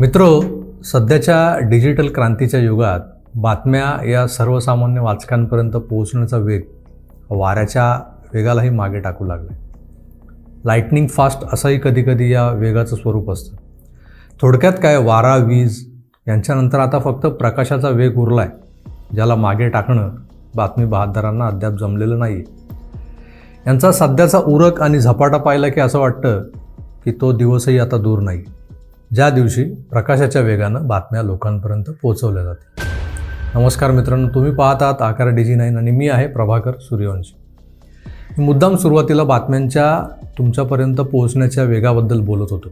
मित्रो सध्याच्या डिजिटल क्रांतीच्या युगात बातम्या या सर्वसामान्य वाचकांपर्यंत पोहोचण्याचा वेग वाऱ्याच्या वेगालाही मागे टाकू लागला लाईटनिंग फास्ट असंही कधीकधी या वेगाचं स्वरूप असतं. थोडक्यात काय वारा वीज यांच्यानंतर आता फक्त प्रकाशाचा वेग उरला आहे ज्याला मागे टाकणं बातमी बहादरांना अद्याप जमलेलं नाही यांचा सध्याचा उरक आणि झपाटा पाहिला की असं वाटतं की तो दिवसही आता दूर नाही. ज्या दिवशी प्रकाशाच्या वेगानं बातम्या लोकांपर्यंत पोहोचवल्या जातील. नमस्कार मित्रांनो तुम्ही पाहत आहात आकार डिजी नाईन आणि मी आहे प्रभाकर सूर्यवंशी. मुद्दाम सुरुवातीला बातम्यांच्या तुमच्यापर्यंत पोहोचण्याच्या वेगाबद्दल बोलत होतो.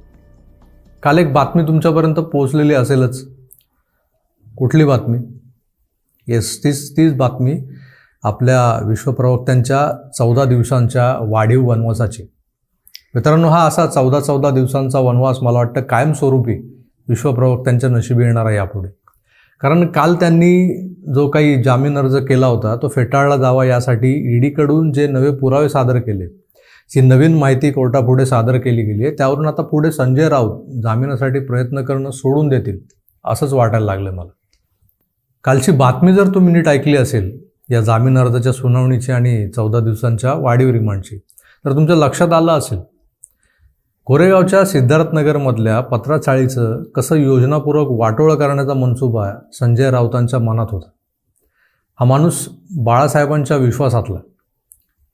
काल एक बातमी तुमच्यापर्यंत पोहोचलेली असेलच. कुठली बातमी? येस तीच तीच बातमी आपल्या विश्वप्रवक्त्यांच्या चौदा दिवसांच्या वाढीव वनवासाची. मित्रांनो हा असा चौदा चौदा दिवसांचा वनवास मला वाटतं कायमस्वरूपी विश्वप्रवक्त्यांच्या नशिबी येणार आहे यापुढे. कारण काल त्यांनी जो काही जामीन अर्ज केला होता तो फेटाळला जावा यासाठी ईडीकडून जे नवे पुरावे सादर केले जी नवीन माहिती कोर्टापुढे सादर केली गेली आहे त्यावरून आता पुढे संजय राऊत जामिनासाठी प्रयत्न करणं सोडून देतील असंच वाटायला लागलं मला. कालची बातमी जर तुम्ही नीट ऐकली असेल या जामीन अर्जाच्या सुनावणीची आणि चौदा दिवसांच्या वाढीव रिमांडची तर तुमच्या लक्षात आलं असेल कोरेगावच्या सिद्धार्थनगरमधल्या पत्राचाळीचं कसं योजनापूर्वक वाटोळं करण्याचा मनसुबा संजय राऊतांच्या मनात होता. हा माणूस बाळासाहेबांच्या विश्वासातला.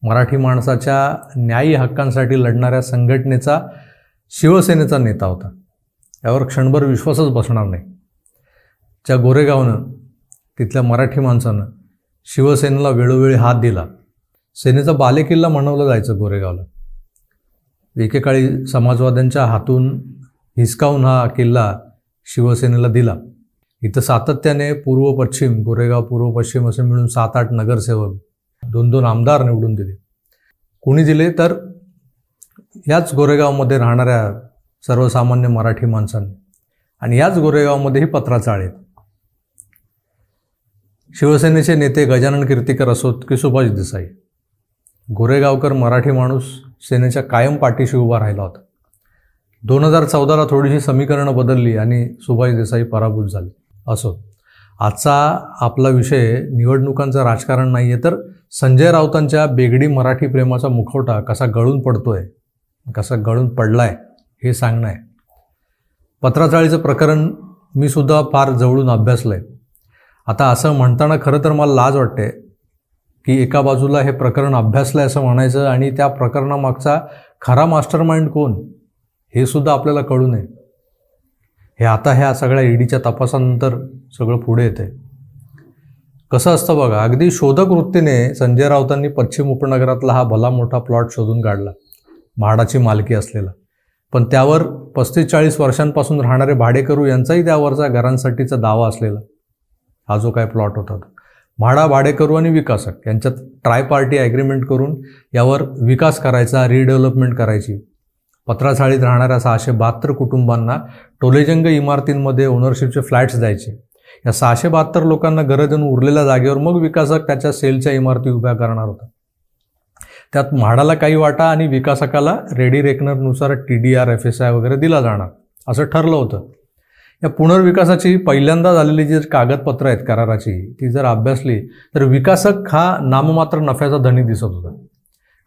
मराठी माणसाच्या न्यायी हक्कांसाठी लढणाऱ्या संघटनेचा शिवसेनेचा नेता होता. यावर क्षणभर विश्वासच बसणार नाही. ज्या गोरेगावनं तिथल्या मराठी माणसानं शिवसेनेला वेळोवेळी हात दिला. सेनेचा बालेकिल्ला म्हणवलं जायचं गोरेगावला. एकेकाळी समाजवाद्यांच्या हातून हिसकावून हा किल्ला शिवसेनेला दिला. इथं सातत्याने पूर्व पश्चिम गोरेगाव पूर्व पश्चिम असे मिळून सात आठ नगरसेवक दोन दोन आमदार निवडून दिले. कोणी दिले तर याच गोरेगावमध्ये राहणाऱ्या सर्वसामान्य मराठी माणसांनी. आणि याच गोरेगावमध्ये ही पत्राचाळ आहेत शिवसेनेचे नेते गजानन कीर्तीकर असोत की सुभाष देसाई गोरेगावकर मराठी माणूस सेनेच्या कायम पाठीशी उभा राहिला होता. दोन हजार चौदाला थोडीशी समीकरणं बदलली आणि सुभाष देसाई पराभूत झाले. असो आजचा आपला विषय निवडणुकांचं राजकारण नाही आहे तर संजय राऊतांच्या बेगडी मराठी प्रेमाचा मुखवटा कसा गळून पडतोय कसा गळून पडलाय हे सांगणं आहे. पत्राचाळीचं प्रकरण मी सुद्धा फार जवळून अभ्यासलं आहे आता असं म्हणताना खरं तर मला लाज वाटते की एका बाजूला हे प्रकरण अभ्यासलं आहे असं म्हणायचं आणि त्या प्रकरणामागचा खरा मास्टर माइंड कोण? हे सुद्धा आपल्याला कळू नये. हे आता ह्या सगळ्या ईडीच्या तपासानंतर सगळं पुढे येते कसं असतं बघा अगदी शोधक वृत्तीने संजय राऊतांनी पश्चिम उपनगरातला हा भला मोठा प्लॉट शोधून काढला म्हाडाची मालकी असलेला. पण त्यावर पस्तीस चाळीस वर्षांपासून राहणारे भाडेकरू यांचाही त्यावरचा घरांसाठीचा दावा असलेला. हा जो काय प्लॉट होता तो. म्हाडा भाडेकरू आणि विकासक यांच्यात ट्राय पार्टी ॲग्रीमेंट करून यावर विकास करायचा रिडेव्हलपमेंट करायची. पत्राचाळीत राहणाऱ्या सहाशे बहात्तर कुटुंबांना टोलेजंग इमारतींमध्ये ओनरशिपचे फ्लॅट्स द्यायचे. या सहाशे बहात्तर लोकांना गरज देऊन उरलेल्या जागेवर मग विकासक त्याच्या सेलच्या इमारती उभ्या करणार होता. त्यात म्हाडाला काही वाटा आणि विकासकाला ready रेकनरनुसार T D R F S I वगैरे दिला जाणार असं ठरलं होतं. या पुनर्विकासाची पहिल्यांदा झालेली जी कागदपत्रं आहेत कराराची ती जर अभ्यासली तर विकासक हा नाममात्र नफ्याचा धनी दिसत होता.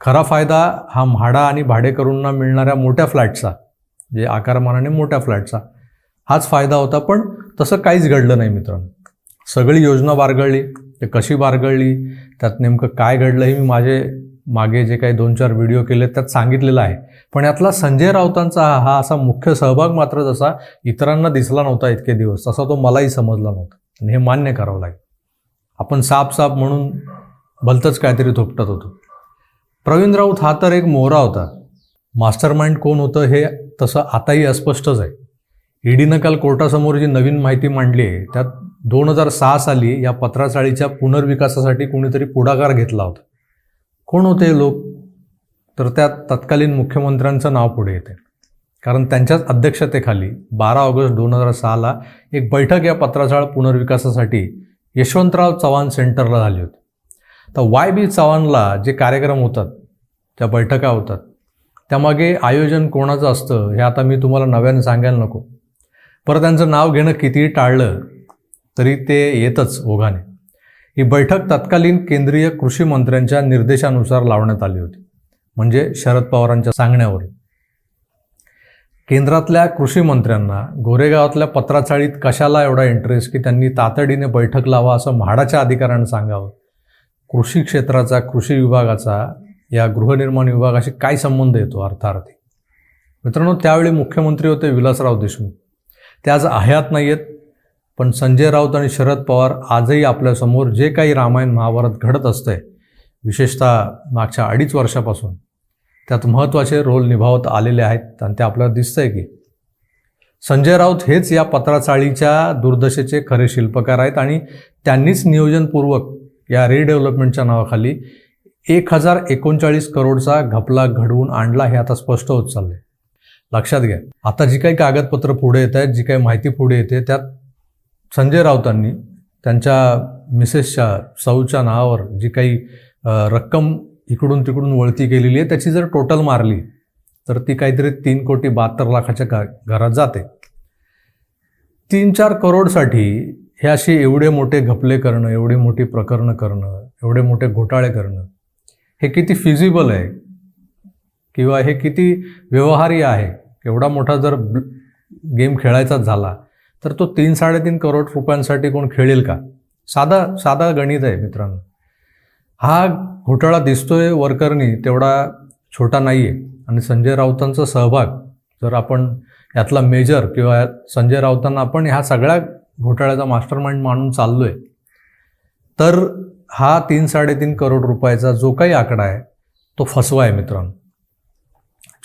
खरा फायदा हा म्हाडा आणि भाडेकरूंना मिळणाऱ्या मोठ्या फ्लॅटचा जे आकारमानाने मोठ्या फ्लॅटचा हाच फायदा होता पण तसं काहीच घडलं नाही मित्रांनो. सगळी योजना बारगळली ते कशी बारगळली त्यात नेमकं काय घडलं हे मी माझे मागे जे काही दोन चार व्हिडिओ केले त्यात सांगितलेलं आहे. पण यातला संजय राऊतांचा हा असा मुख्य सहभाग मात्र जसा इतरांना दिसला नव्हता इतके दिवस. तसा तो मलाही समजला नव्हता. आणि हे मान्य करावं लागेल. आपण साप साप म्हणून भलतंच काहीतरी थोपटत होतो. प्रवीण राऊत हा तर एक मोहरा होता. मास्टर माइंड कोण होतं हे तसं आताही अस्पष्टच आहे. ईडीनं काल कोर्टासमोर जी नवीन माहिती मांडली आहे त्यात दोन हजार सहा साली या पत्राचाळीच्या पुनर्विकासासाठी कोणीतरी पुढाकार घेतला होता. कोण होते लोक? तर त्यात तत्कालीन मुख्यमंत्र्यांचं नाव पुढे येते. कारण त्यांच्याच अध्यक्षतेखाली बारा ऑगस्ट दोन हजार सहाला एक बैठक या पत्राचाळ पुनर्विकासासाठी यशवंतराव चव्हाण सेंटरला झाली होती. तर वाय बी चव्हाणला जे कार्यक्रम होतात त्या बैठका होतात त्यामागे आयोजन कोणाचं असतं हे आता मी तुम्हाला नव्याने सांगायला नको. परत त्यांचं नाव घेणं कितीही टाळलं तरी ते येतच ओघाने. ही बैठक तत्कालीन केंद्रीय कृषी मंत्र्यांच्या निर्देशानुसार लावण्यात आली होती. म्हणजे शरद पवारांच्या सांगण्यावर. केंद्रातल्या कृषी मंत्र्यांना गोरेगावातल्या पत्राचाळीत कशाला एवढा इंटरेस्ट की त्यांनी तातडीने बैठक लावा असं म्हाडाच्या अधिकाऱ्यांना सांगावं? कृषी क्षेत्राचा कृषी विभागाचा या गृहनिर्माण विभागाशी काय संबंध येतो अर्थार्थी? मित्रांनो त्यावेळी मुख्यमंत्री होते विलासराव देशमुख. ते आज हयात नाही आहेत पण संजय राऊत आणि शरद पवार आजही आपल्यासमोर जे काही रामायण महाभारत घडत असतंय विशेषतः मागच्या अडीच वर्षापासून त्यात महत्त्वाचे रोल निभावत आलेले आहेत आणि ते आपल्याला दिसतंय की. संजय राऊत हेच या पत्राचाळीच्या दुर्दशेचे खरे शिल्पकार आहेत आणि त्यांनीच नियोजनपूर्वक या रिडेव्हलपमेंटच्या नावाखाली एक हजार एकोणचाळीस करोडचा घपला घडवून आणला हे आता स्पष्ट होत चाललंय. लक्षात घ्या. आता जी काही कागदपत्र पुढे येत आहेत जी काही माहिती पुढे येते त्यात संजय राऊतांनी त्यांच्या मिसेसच्या सौच्या नावावर जी काही रक्कम इकडून तिकडून वळती केलेली आहे त्याची जर टोटल मारली तर ती काहीतरी तीन कोटी बहात्तर लाखाच्या घरात जाते. तीन चार करोडसाठी हे असे एवढे मोठे घपले करणं एवढी मोठी प्रकरणं करणं एवढे मोठे घोटाळे करणं हे किती फिजिबल आहे? किंवा हे किती व्यवहार्य आहे? एवढा मोठा जर गेम खेळायचाच झाला तर तो तीन साडेतीन करोड रुपयांसाठी कोण खेळेल का? साधा साधा गणित आहे मित्रांनो. हा घोटाळा दिसतोय वर्करनी तेवढा छोटा नाही आहे आणि संजय राऊतांचा सहभाग जर आपण यातला मेजर किंवा संजय राऊतांना आपण ह्या सगळ्या घोटाळ्याचा मास्टर माइंड मानून चाललोय तर हा तीन साडेतीन करोड रुपयाचा जो काही आकडा आहे तो फसवा आहे मित्रांनो.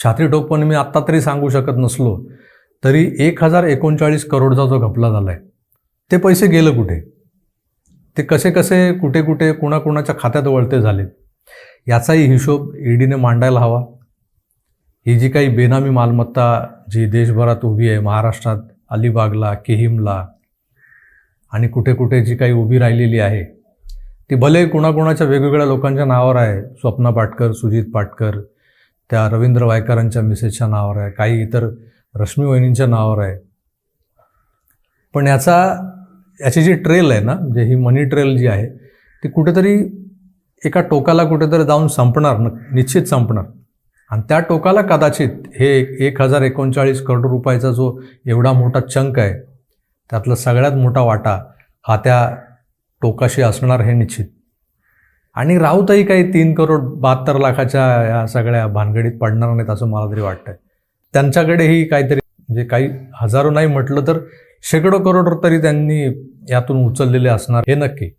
छात्री टोकपणे मी आत्ता तरी सांगू शकत नसलो तरी एक हजार एकोणचाळीस करोडचा जो घपला झाला आहे ते पैसे गेलं कुठे? ते कसे कसे कुठे कुठे कुणाकुणाच्या खात्यात वळते झालेत? याचाही हिशोब ईडीने मांडायला हवा. ही जी काही बेनामी मालमत्ता जी देशभरात उभी आहे महाराष्ट्रात अलिबागला केहिमला आणि कुठे कुठे जी काही उभी राहिलेली आहे ती भले कुणाकुणाच्या वेगवेगळ्या लोकांच्या नावावर आहे. स्वप्ना पाटकर सुजित पाटकर त्या रवींद्र वायकरांच्या मिसेसच्या नावावर आहे. काही इतर रश्मी वहिनींच्या नावावर आहे. पण याचा याची जी ट्रेल आहे ना म्हणजे ही मनी ट्रेल जी आहे ती कुठेतरी एका टोकाला कुठेतरी जाऊन संपणार न निश्चित संपणार. आणि त्या टोकाला कदाचित हे एक एक हजार एकोणचाळीस करोड रुपयाचा जो एवढा मोठा चंक आहे त्यातला सगळ्यात मोठा वाटा हा त्या टोकाशी असणार हे निश्चित. आणि राऊतही काही तीन करोड बहात्तर लाखाच्या या सगळ्या भानगडीत पडणार नाहीत असं मला तरी वाटतंय. त्यांच्याकडेही काहीतरी म्हणजे काही हजारो नाही म्हटलं तर शेकडो करोड तरी त्यांनी यातून उचललेले असणार हे नक्की.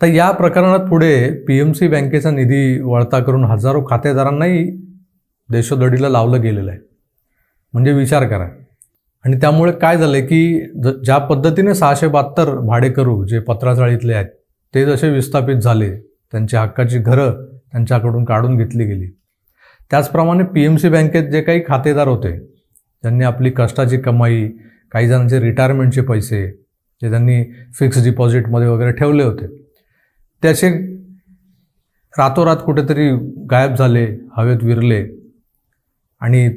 तर या प्रकरणात पुढे पी एम सी बँकेचा निधी वळता करून हजारो खातेदारांनाही देशोधडीला लावलं गेलेलं आहे. म्हणजे विचार करा. आणि त्यामुळे काय झालं की ज ज्या पद्धतीने सहाशे बहात्तर भाडेकरू जे पत्राचाळीतले आहेत ते जसे विस्थापित झाले त्यांच्या हक्काची घरं त्यांच्याकडून काढून घेतली गेली. त्याचप्रमाणे पी एम सी बँकेत जे काही खातेदार होते ज्यांनी आपली कष्टाची कमाई काही जणांचे रिटायरमेंटचे पैसे जे त्यांनी फिक्स डिपॉझिटमध्ये वगैरे ठेवले होते. त्याचे रातोरात कुठेतरी गायब झाले हवेत विरले आणि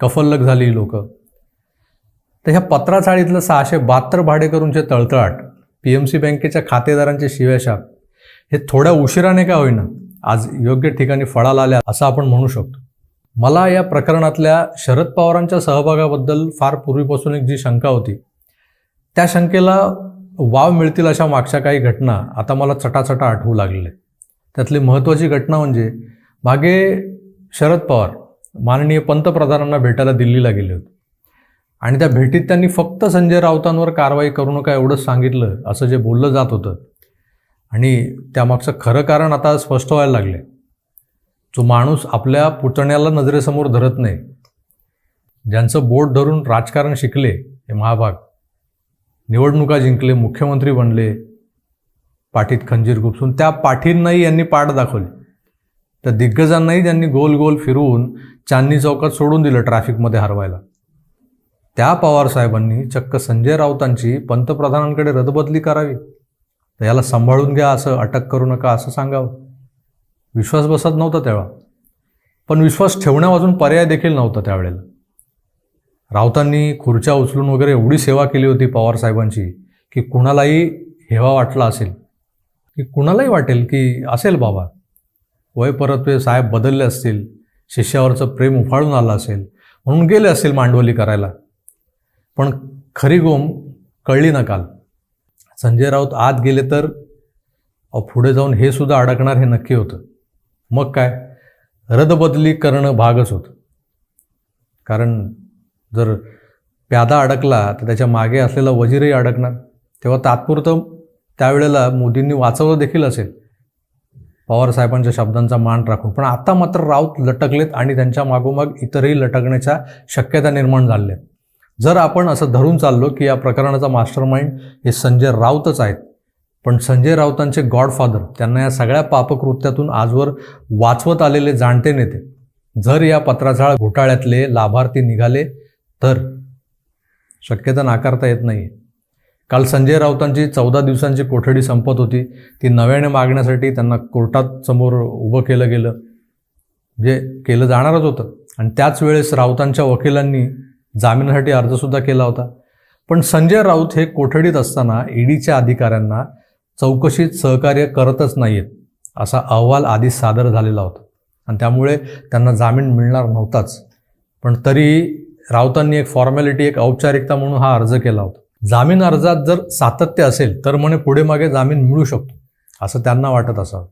कफल्लक झाली लोक. तर ह्या पत्राचाळीतलं सहाशे बहात्तर भाडेकरूंचे तळतळाट पी एम सी बँकेच्या खातेदारांचे शिव्याशाप हे थोड्या उशिराने का होईना? आज योग्य ठिकाणी फळाला आल्या असं आपण म्हणू शकतो. मला या प्रकरणातल्या शरद पवारांच्या सहभागाबद्दल फार पूर्वीपासून एक जी शंका होती त्या शंकेला वाव मिळतील अशा मागच्या काही घटना आता मला चटाचटा आठवू लागलेल्या त्यातली महत्त्वाची घटना म्हणजे मागे शरद पवार माननीय पंतप्रधानांना भेटायला दिल्लीला गेले होते. आणि त्या भेटीत त्यांनी फक्त संजय राऊतांवर कारवाई करू नका एवढंच सांगितलं असं जे बोललं जात होतं आणि त्यामागचं खरं कारण आता स्पष्ट व्हायला लागले. जो माणूस आपल्या पुतण्याला नजरेसमोर धरत नाही ज्यांचं बोट धरून राजकारण शिकले हे महाभाग निवडणुका जिंकले मुख्यमंत्री बनले पाठीत खंजीर गुपसून त्या पाठींनाही यांनी पाठ दाखवली. त्या दिग्गजांनाही त्यांनी गोल गोल फिरवून चांदणी चौकात सोडून दिलं ट्रॅफिकमध्ये हरवायला. त्या पवार साहेबांनी चक्क संजय राऊतांची पंतप्रधानांकडे रदबदली करावी. तर याला सांभाळून घ्या असं अटक करू नका असं सांगावं. विश्वास बसत नव्हता तेव्हा. पण विश्वास ठेवण्यावाजून पर्याय देखील नव्हता त्यावेळेला. राऊतांनी खुर्च्या उचलून वगैरे एवढी सेवा केली होती पवार साहेबांची की कुणालाही हेवा वाटला असेल की कुणालाही वाटेल की असेल बाबा. वय परतवे साहेब बदलले असतील शिष्यावरचं प्रेम उफाळून आलं असेल म्हणून गेले असतील मांडवली करायला. पण खरी गोम कळली ना काल. संजय राऊत आत गेले तर? पुढे जाऊन हे सुद्धा अडकणार हे नक्की होतं. मग काय? रदबदली करणं भागच होतं. कारण जर प्यादा अडकला तर त्याच्यामागे असलेला वजीरही अडकणार. तेव्हा तात्पुरतं त्यावेळेला मोदींनी वाचवलं देखील असेल. पवार साहेबांच्या शब्दांचा मान राखून. पण आता मात्र राऊत लटकलेत आणि त्यांच्या मागोमाग इतरही लटकण्याच्या शक्यता निर्माण झाल्या आहेत. जर आपण असं धरून चाललो की या प्रकरणाचा मास्टर माइंड हे संजय राऊतच आहेत पण संजय राऊतांचे गॉडफादर त्यांना या सगळ्या पापकृत्यातून आजवर वाचवत आलेले जाणते नेते जर या पत्राचाळ घोटाळ्यातले लाभार्थी निघाले तर शक्यता नाकारता येत नाही काल संजय राऊतांची चौदा दिवसांची कोठडी संपत होती ती नव्याने मागण्यासाठी त्यांना कोर्टात समोर उभं केलं गेलं जे केलं जाणारच होतं. आणि त्याच वेळेस राऊतांच्या वकिलांनी जामिनासाठी अर्जसुद्धा केला होता. पण संजय राऊत हे कोठडीत असताना ईडीच्या अधिकाऱ्यांना चौकशीत सहकार्य करतच नाहीत असा अहवाल आधी सादर झालेला होता. आणि त्यामुळे त्यांना जामीन मिळणार नव्हताच. पण तरी राऊतांनी एक फॉर्मॅलिटी एक औपचारिकता म्हणून हा अर्ज केला होता. जामीन अर्जात जर सातत्य असेल तर म्हणे पुढे मागे जामीन मिळू शकतो असं त्यांना वाटत असावं.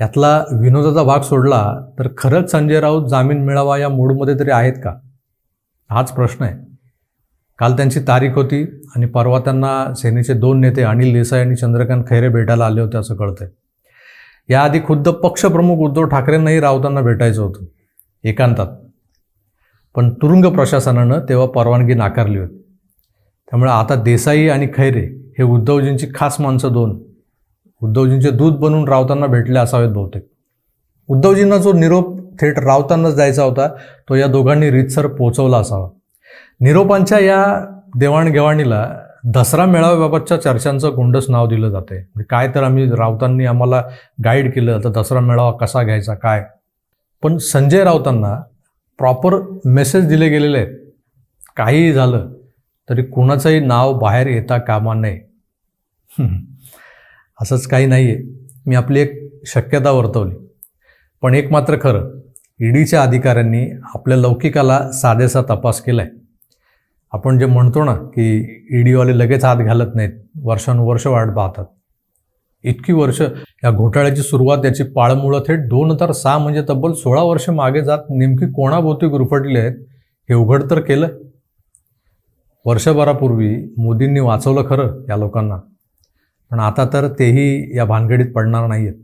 यातला विनोदाचा भाग सोडला तर खरंच संजय राऊत जामीन मिळावा या मूडमध्ये तरी आहेत का? हाच प्रश्न आहे. काल त्यांची तारीख होती आणि परवा त्यांना सेनेचे दोन नेते अनिल देसाई आणि चंद्रकांत खैरे भेटायला आले होते असं कळतंय. याआधी खुद्द पक्षप्रमुख उद्धव ठाकरेंनाही राऊतांना भेटायचं होतं एकांतात. पण तुरुंग प्रशासनानं तेव्हा परवानगी नाकारली होती. त्यामुळे आता देसाई आणि खैरे हे उद्धवजींची खास माणसं दोन. उद्धवजींचे दूध बनून राऊतांना भेटले असावेत बहुतेक. उद्धवजींना जो निरोप थेट रावतानाच जायचा होता. तो या दोघांनी रीतसर पोचवला असावा. निरोपांच्या या देवाणघेवाणीला दसरा मेळाव्याबाबतच्या चर्चांचं गोंडस नाव दिलं जाते. म्हणजे काय तर आम्ही राऊतांनी आम्हाला गाईड केलं तर दसरा मेळावा कसा घ्यायचा काय? पण संजय राऊतांना प्रॉपर मेसेज दिले गेलेले आहेत. काहीही झालं तरी कुणाचंही नाव बाहेर येता कामा नये. असंच काही नाही आहे मी आपली एक शक्यता वर्तवली. पण एक मात्र खरं ईडीच्या अधिकाऱ्यांनी आपल्या लौकिकाला साधेसा तपास केला आहे आपण जे म्हणतो ना की ईडीवाले लगेच हात घालत नाहीत वर्षानुवर्ष वाट पाहतात. इतकी वर्ष या घोटाळ्याची सुरुवात याची पाळमुळं थेट दोन हजार सहा म्हणजे तब्बल सोळा वर्ष मागे जात नेमकी कोणाभोवती गुरफटली आहेत हे उघड तर केलं वर्षभरापूर्वी मोदींनी वाचवलं खरं या लोकांना. पण आता तर तेही या भानगडीत पडणार नाही आहेत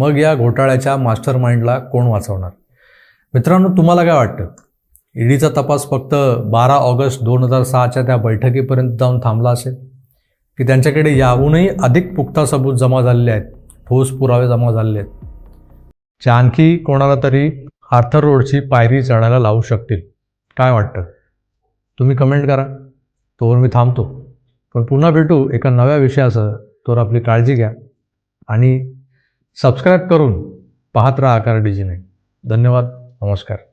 मग या घोटाळ्याच्या मास्टर माइंडला कोण वाचवणार? मित्रांनो तुम्हाला काय वाटतं? ईडीचा तपास फक्त बारा ऑगस्ट दोन हजार सहाच्या त्या बैठकीपर्यंत जाऊन थांबला असेल? की त्यांच्याकडे याहूनही अधिक पुख्ता सबूत जमा झालेले आहेत? ठोस पुरावे जमा झालेले आहेत? च्या आणखी कोणाला तरी आर्थर रोडची पायरी चढायला लावू शकतील? काय वाटतं? तुम्ही कमेंट करा. तोवर मी थांबतो. पण पुन्हा भेटू एका नव्या विषयासह. तोवर आपली काळजी घ्या. आणि सबस्क्राईब करून पाहत राहा आकार डिजिने. धन्यवाद. नमस्कार.